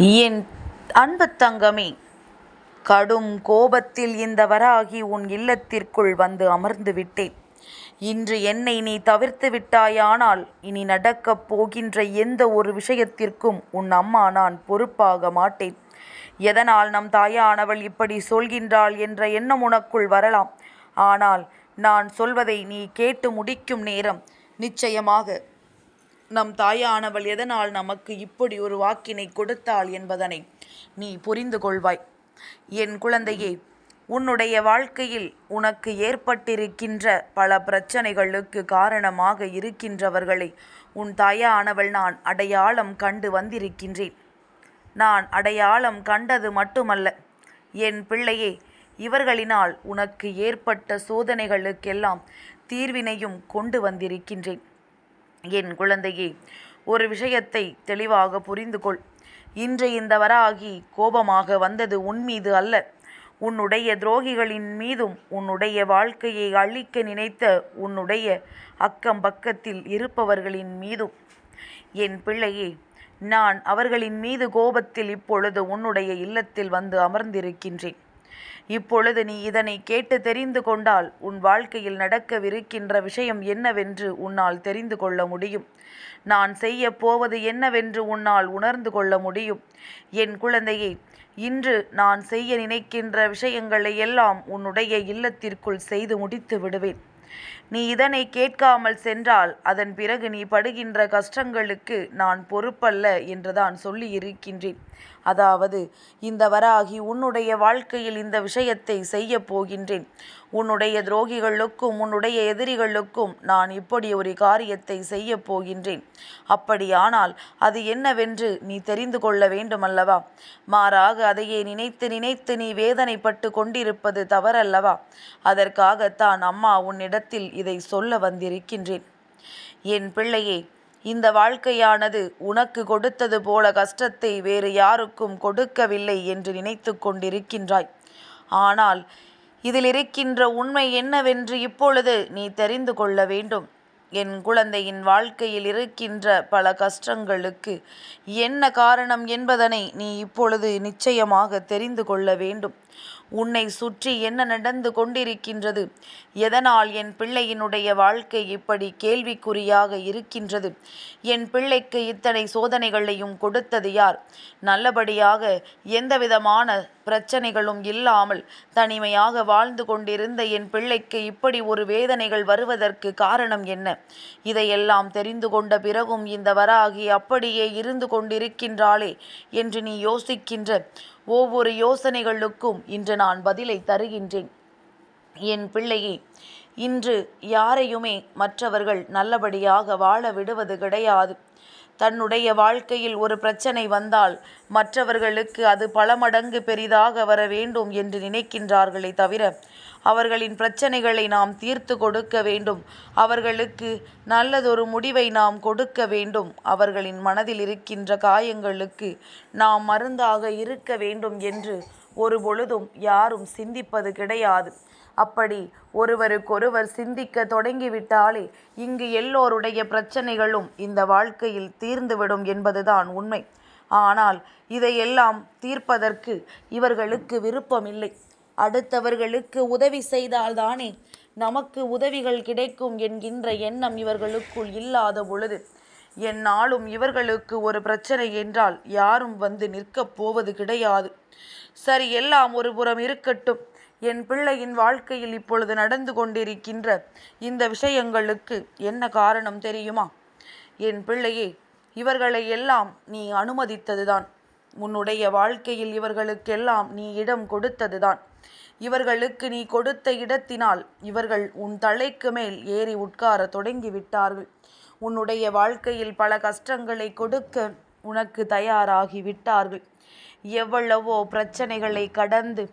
என் அன்பு தங்கமே கடும் கோபத்தில் இந்த வராகி உன் இல்லத்திற்குள் வந்து அமர்ந்து விட்டேன். இன்று என்னை நீ தவிர்த்து விட்டாயானால் இனி நடக்கப் போகின்ற எந்த ஒரு விஷயத்திற்கும் உன் அம்மா நான் பொறுப்பாக மாட்டேன். எதனால் நம் தாயானவள் இப்படி சொல்கின்றாள் என்ற எண்ணம் உனக்குள் வரலாம். ஆனால் நான் சொல்வதை நீ கேட்டு முடிக்கும் நேரம் நிச்சயமாக நம் தாயானவள் எதனால் நமக்கு இப்படி ஒரு வாக்கினை கொடுத்தாள் என்பதனை நீ புரிந்து கொள்வாய். என் குழந்தையே உன்னுடைய வாழ்க்கையில் உனக்கு ஏற்பட்டிருக்கின்ற பல பிரச்சனைகளுக்கு காரணமாக இருக்கின்றவர்களை உன் தாயானவள் நான் அடையாளம் கண்டு வந்திருக்கின்றேன். நான் அடையாளம் கண்டது மட்டுமல்ல என் பிள்ளையே இவர்களினால் உனக்கு ஏற்பட்ட சோதனைகளுக்கெல்லாம் தீர்வினையும் கொண்டு வந்திருக்கின்றேன். என் குழந்தையே ஒரு விஷயத்தை தெளிவாக புரிந்து கொள் இன்று இந்த வராகி கோபமாக வந்தது உன் மீது அல்ல. உன்னுடைய துரோகிகளின் மீதும் உன்னுடைய வாழ்க்கையை அழிக்க நினைத்த உன்னுடைய அக்கம் பக்கத்தில் இருப்பவர்களின் மீதும். என் பிள்ளையே நான் அவர்களின் மீது கோபத்தில் இப்பொழுது உன்னுடைய இல்லத்தில் வந்து அமர்ந்திருக்கின்றேன். இப்பொழுது நீ இதனை கேட்டு தெரிந்து கொண்டால் உன் வாழ்க்கையில் நடக்கவிருக்கின்ற விஷயம் என்னவென்று உன்னால் தெரிந்து கொள்ள முடியும். நான் செய்ய போவது என்னவென்று உன்னால் உணர்ந்து கொள்ள முடியும். என் குழந்தையே இன்று நான் செய்ய நினைக்கின்ற விஷயங்களை எல்லாம் உன்னுடைய இல்லத்திற்குள் செய்து முடித்து விடுவேன். நீ இதனை கேட்காமல் சென்றால் அதன் பிறகு நீ படுகின்ற கஷ்டங்களுக்கு நான் பொறுப்பல்ல என்றுதான் சொல்லி இருக்கின்றேன் அதாவது இந்த வராகி உன்னுடைய வாழ்க்கையில் இந்த விஷயத்தை செய்ய போகின்றேன். உன்னுடைய துரோகிகளுக்கும் உன்னுடைய எதிரிகளுக்கும் நான் இப்படி ஒரு காரியத்தை செய்ய போகின்றேன். அப்படியானால் அது என்னவென்று நீ தெரிந்து கொள்ள வேண்டுமல்லவா? மாறாக அதையே நினைத்து நினைத்து நீ வேதனைப்பட்டு கொண்டிருப்பது தவறல்லவா? அதற்காகத்தான் அம்மா உன்னிடத்தில் இதை சொல்ல வந்திருக்கின்றேன். என் பிள்ளையே இந்த வாழ்க்கையானது உனக்கு கொடுத்தது போல கஷ்டத்தை வேறு யாருக்கும் கொடுக்கவில்லை என்று நினைத்து கொண்டிருக்கின்றாய். ஆனால் இதில் இருக்கின்ற உண்மை என்னவென்று இப்பொழுது நீ தெரிந்து கொள்ள வேண்டும். என் குழந்தையின் வாழ்க்கையில் இருக்கின்ற பல கஷ்டங்களுக்கு என்ன காரணம் என்பதனை நீ இப்பொழுது நிச்சயமாக தெரிந்து கொள்ள வேண்டும். உன்னை சுற்றி என்ன நடந்து கொண்டிருக்கின்றது? எதனால் என் பிள்ளையினுடைய வாழ்க்கை இப்படி கேள்விக்குறியாக இருக்கின்றது? என் பிள்ளைக்கு இத்தனை சோதனைகளையும் கொடுத்தது யார்? நல்லபடியாக எந்தவிதமான பிரச்சனைகளும் இல்லாமல் தனிமையாக வாழ்ந்து கொண்டிருந்த என் பிள்ளைக்கு இப்படி ஒரு வேதனைகள் வருவதற்கு காரணம் என்ன? இதையெல்லாம் தெரிந்து கொண்ட பிறகும் இந்த வராகி அப்படியே இருந்து கொண்டிருக்கின்றாளே என்று நீ யோசிக்கின்ற ஒவ்வொரு யோசனைகளுக்கும் இன்று நான் பதிலை தருகின்றேன். என் பிள்ளையே இன்று யாரையுமே மற்றவர்கள் நல்லபடியாக வாழ விடுவது கிடையாது. தன்னுடைய வாழ்க்கையில் ஒரு பிரச்சனை வந்தால் மற்றவர்களுக்கு அது பல மடங்கு பெரிதாக வர வேண்டும் என்று நினைக்கின்றார்களே தவிர அவர்களின் பிரச்சனைகளை நாம் தீர்த்து கொடுக்க வேண்டும். அவர்களுக்கு நல்லதொரு முடிவை நாம் கொடுக்க வேண்டும். அவர்களின் மனதில் இருக்கின்ற காயங்களுக்கு நாம் மருந்தாக இருக்க வேண்டும் என்று ஒரு பொழுதும் யாரும் சிந்திப்பது கிடையாது. அப்படி ஒருவருக்கொருவர் சிந்திக்க தொடங்கிவிட்டாலே இங்கு எல்லோருடைய பிரச்சனைகளும் இந்த வாழ்க்கையில் தீர்ந்துவிடும் என்பதுதான் உண்மை. ஆனால் இதையெல்லாம் தீர்ப்பதற்கு இவர்களுக்கு விருப்பமில்லை. அடுத்தவர்களுக்கு உதவி செய்தால்தானே நமக்கு உதவிகள் கிடைக்கும் என்கின்ற எண்ணம் இவர்களுக்குள் இல்லாத பொழுது என்னாலும் இவர்களுக்கு ஒரு பிரச்சனை என்றால் யாரும் வந்து நிற்கப் போவது கிடையாது. சரி எல்லாம் ஒரு புறம் இருக்கட்டும். என் பிள்ளையின் வாழ்க்கையில் இப்பொழுது நடந்து கொண்டிருக்கின்ற இந்த விஷயங்களுக்கு என்ன காரணம் தெரியுமா? என் பிள்ளையே இவர்களை எல்லாம் நீ அனுமதித்ததுதான். உன்னுடைய வாழ்க்கையில் இவர்களுக்கெல்லாம் நீ இடம் கொடுத்ததுதான். இவர்களுக்கு நீ கொடுத்த இடத்தினால் இவர்கள் உன் தலைக்கு மேல் ஏறி உட்கார தொடங்கி விட்டார்கள் உன்னுடைய வாழ்க்கையில் பல கஷ்டங்களை கொடுக்க உனக்கு தயாராகி விட்டார்கள் எவ்வளவோ பிரச்சனைகளை கடந்து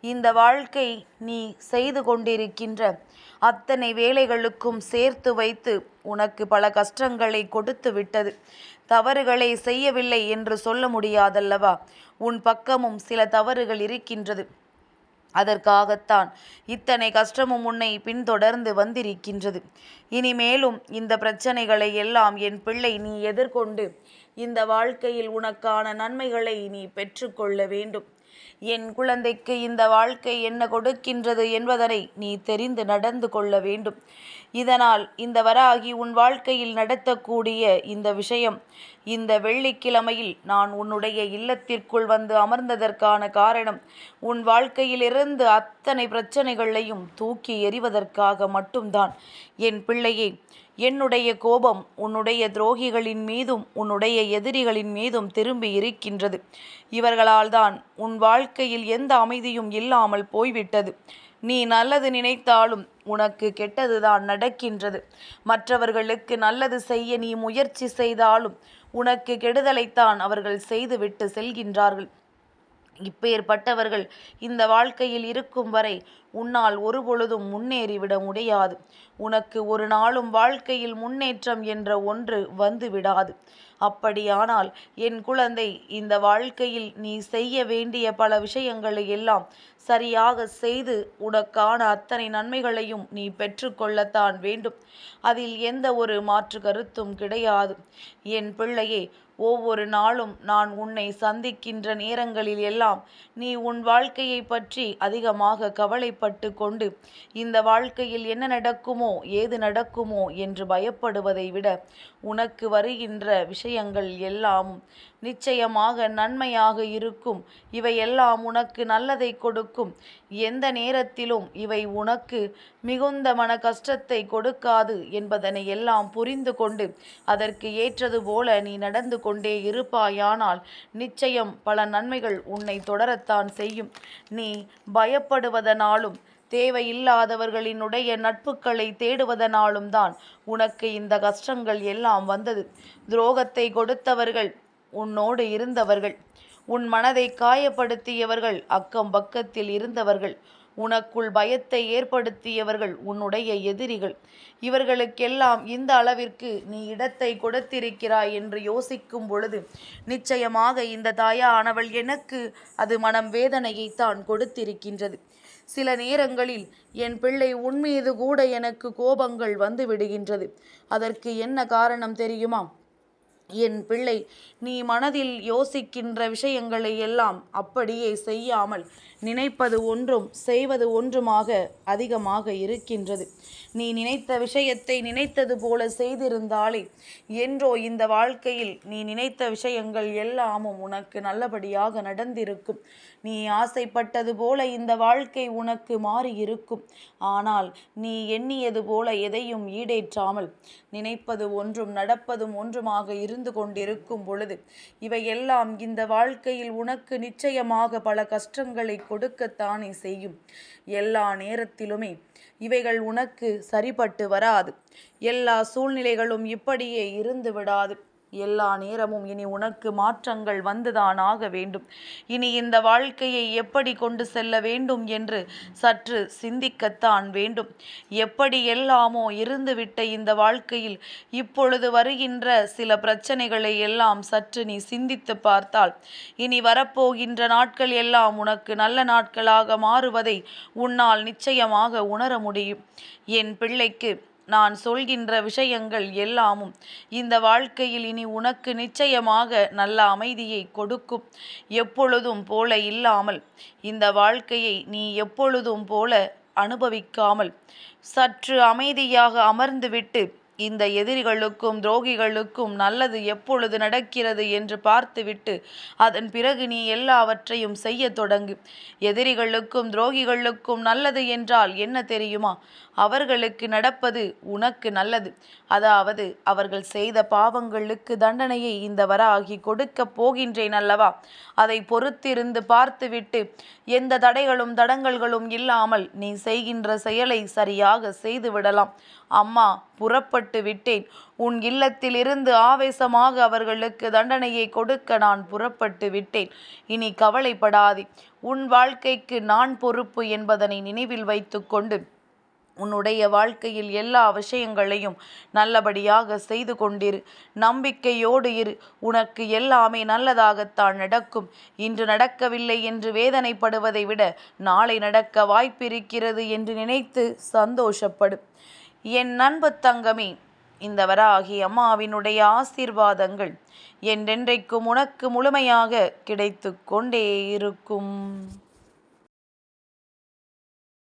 இந்த வாழ்க்கை நீ செய்து கொண்டிருக்கின்ற அத்தனை வேலைகளுக்கும் சேர்த்து வைத்து உனக்கு பல கஷ்டங்களை கொடுத்து விட்டது. தவறுகளை செய்யவில்லை என்று சொல்ல முடியாதல்லவா? உன் பக்கமும் சில தவறுகள் இருக்கின்றது. அதற்காகத்தான் இத்தனை கஷ்டமும் உன்னை பின்தொடர்ந்து வந்திருக்கின்றது. இனிமேலும் இந்த பிரச்சனைகளை எல்லாம் என் பிள்ளை நீ எதிர்கொண்டு இந்த வாழ்க்கையில் உனக்கான நன்மைகளை நீ பெற்றுக்கொள்ள வேண்டும். என் குழந்தைக்கு இந்த வாழ்க்கை என்ன கொடுக்கின்றது என்பதனை நீ தெரிந்து நடந்து கொள்ள வேண்டும். இதனால் இந்த வராகி உன் வாழ்க்கையில் நடத்தக்கூடிய இந்த விஷயம் இந்த வெள்ளிக்கிழமையில் நான் உன்னுடைய இல்லத்திற்குள் வந்து அமர்ந்ததற்கான காரணம் உன் வாழ்க்கையிலிருந்து அத்தனை பிரச்சனைகளையும் தூக்கி எறிவதற்காக மட்டும்தான். என் பிள்ளையே என்னுடைய கோபம் உன்னுடைய துரோகிகளின் மீதும் உன்னுடைய எதிரிகளின் மீதும் திரும்பி இருக்கின்றது. இவர்களால் தான் உன் வாழ்க்கையில் எந்த அமைதியும் இல்லாமல் போய்விட்டது. நீ நல்லது நினைத்தாலும் உனக்கு கெட்டதுதான் நடக்கின்றது. மற்றவர்களுக்கு நல்லது செய்ய நீ முயற்சி செய்தாலும் உனக்கு கெடுதலைத்தான் அவர்கள் செய்துவிட்டு செல்கின்றார்கள். இப்பேற்பட்டவர்கள் இந்த வாழ்க்கையில் இருக்கும் வரை உன்னால் ஒருபொழுதும் முன்னேறிவிட முடியாது. உனக்கு ஒரு நாளும் வாழ்க்கையில் முன்னேற்றம் என்ற ஒன்று வந்து விடாது. அப்படியானால் என் குழந்தை இந்த வாழ்க்கையில் நீ செய்ய வேண்டிய பல விஷயங்களை எல்லாம் சரியாக செய்து உனக்கான அத்தனை நன்மைகளையும் நீ பெற்றுக்கொள்ளத்தான் வேண்டும். அதில் எந்த ஒரு மாற்று கருத்தும் கிடையாது. என் பிள்ளையே ஒவ்வொரு நாளும் நான் உன்னை சந்திக்கின்ற நேரங்களில் எல்லாம் நீ உன் வாழ்க்கையை பற்றி அதிகமாக கவலைப்பட்டு கொண்டு இந்த வாழ்க்கையில் என்ன நடக்குமோ ஏது நடக்குமோ என்று பயப்படுவதை விட உனக்கு வருகின்ற விஷயங்கள் எல்லாம் நிச்சயமாக நன்மையாக இருக்கும். இவையெல்லாம் உனக்கு நல்லதை கொடுக்கும். எந்த நேரத்திலும் இவை உனக்கு மிகுந்த மன கஷ்டத்தை கொடுக்காது என்பதனை எல்லாம் புரிந்து கொண்டு அதற்கு ஏற்றது போல நீ நடந்து கொண்டே இருப்பாயானால் நிச்சயம் பல நன்மைகள் உன்னை தொடரத்தான் செய்யும். நீ பயப்படுவதனாலும் தேவையில்லாதவர்களினுடைய நட்புகளை தேடுவதனாலும் தான் உனக்கு இந்த கஷ்டங்கள் எல்லாம் வந்தது. துரோகத்தை கொடுத்தவர்கள் உன்னோடு இருந்தவர்கள். உன் மனதை காயப்படுத்தியவர்கள் அக்கம் பக்கத்தில் இருந்தவர்கள். உனக்குள் பயத்தை ஏற்படுத்தியவர்கள் உன்னுடைய எதிரிகள். இவர்களுக்கெல்லாம் இந்த அளவிற்கு நீ இடத்தை கொடுத்திருக்கிறாய் என்று யோசிக்கும் பொழுது நிச்சயமாக இந்த தாயானவள் எனக்கு அது மனம் வேதனையை தான் கொடுத்திருக்கின்றது. சில நேரங்களில் என் பிள்ளை உன்மீது கூட எனக்கு கோபங்கள் வந்து விடுகின்றது. அதற்கு என்ன காரணம் தெரியுமா? என் பிள்ளை நீ மனதில் யோசிக்கின்ற விஷயங்களை எல்லாம் அப்படியே செய்யாமல் நினைப்பது ஒன்றும் செய்வது ஒன்றுமாக அதிகமாக இருக்கின்றது. நீ நினைத்த விஷயத்தை நினைத்தது போல செய்திருந்தாலே என்றோ இந்த வாழ்க்கையில் நீ நினைத்த விஷயங்கள் எல்லாமும் உனக்கு நல்லபடியாக நடந்திருக்கும். நீ ஆசைப்பட்டது போல இந்த வாழ்க்கை உனக்கு மாறி இருக்கும் ஆனால் நீ எண்ணியது போல எதையும் ஈடேற்றாமல் நினைப்பது ஒன்றும் நடப்பதும் ஒன்றுமாக இருந்து கொண்டிருக்கும் பொழுது இவையெல்லாம் இந்த வாழ்க்கையில் உனக்கு நிச்சயமாக பல கஷ்டங்களை கொடுக்கத்தானே செய்யும். எல்லா நேரத்திலுமே இவைகள் உனக்கு சரிப்பட்டு வராது. எல்லா சூழ்நிலைகளும் இப்படியே இருந்து விடாது எல்லா நேரமும் இனி உனக்கு மாற்றங்கள் வந்துதான் ஆக வேண்டும். இனி இந்த வாழ்க்கையை எப்படி கொண்டு செல்ல வேண்டும் என்று சற்று சிந்திக்கத்தான் வேண்டும். எப்படி எல்லாமோ இருந்துவிட்ட இந்த வாழ்க்கையில் இப்பொழுது வருகின்ற சில பிரச்சனைகளை எல்லாம் சற்று நீ சிந்தித்து பார்த்தால் இனி வரப்போகின்ற நாட்கள் எல்லாம் உனக்கு நல்ல நாட்களாக மாறுவதை உன்னால் நிச்சயமாக உணர முடியும். என் பிள்ளைக்கு நான் சொல்கின்ற விஷயங்கள் எல்லாமும் இந்த வாழ்க்கையில் இனி உனக்கு நிச்சயமாக நல்ல அமைதியை கொடுக்கும். எப்பொழுதும் போல இல்லாமல் இந்த வாழ்க்கையை நீ எப்பொழுதும் போல அனுபவிக்காமல் சற்று அமைதியாக அமர்ந்துவிட்டு இந்த எதிரிகளுக்கும் துரோகிகளுக்கும் நல்லது எப்பொழுது நடக்கிறது என்று பார்த்துவிட்டு அதன் பிறகு நீ எல்லாவற்றையும் செய்ய தொடங்கு. எதிரிகளுக்கும் துரோகிகளுக்கும் நல்லது என்றால் என்ன தெரியுமா? அவர்களுக்கு நடப்பது உனக்கு நல்லது. அதாவது அவர்கள் செய்த பாவங்களுக்கு தண்டனையை இந்த வராகி கொடுக்கப் போகின்றேன் அல்லவா? அதை பொறுத்திருந்து பார்த்துவிட்டு எந்த தடைகளும் தடங்கல்களும் இல்லாமல் நீ செய்கின்ற செயலை சரியாக செய்துவிடலாம். அம்மா புறப்பட்டு விட்டேன். உன் இல்லத்திலிருந்து ஆவேசமாக அவர்களுக்கு தண்டனையை கொடுக்க நான் புறப்பட்டு விட்டேன். இனி கவலைப்படாதே. உன் வாழ்க்கைக்கு நான் பொறுப்பு என்பதனை நினைவில் வைத்துக்கொண்டு உன்னுடைய வாழ்க்கையில் எல்லா விஷயங்களையும் நல்லபடியாக செய்து கொண்டிரு. நம்பிக்கையோடு இரு. உனக்கு எல்லாமே நல்லதாகத்தான் நடக்கும். இன்று நடக்கவில்லை என்று வேதனைப்படுவதை விட நாளை நடக்க வாய்ப்பிருக்கிறது என்று நினைத்து சந்தோஷப்படும் என் நண்பு தங்கமே இந்த வராகி அம்மாவினுடைய ஆசீர்வாதங்கள் என்றென்றைக்கும் உனக்கு முழுமையாக கிடைத்து கொண்டே இருக்கும்.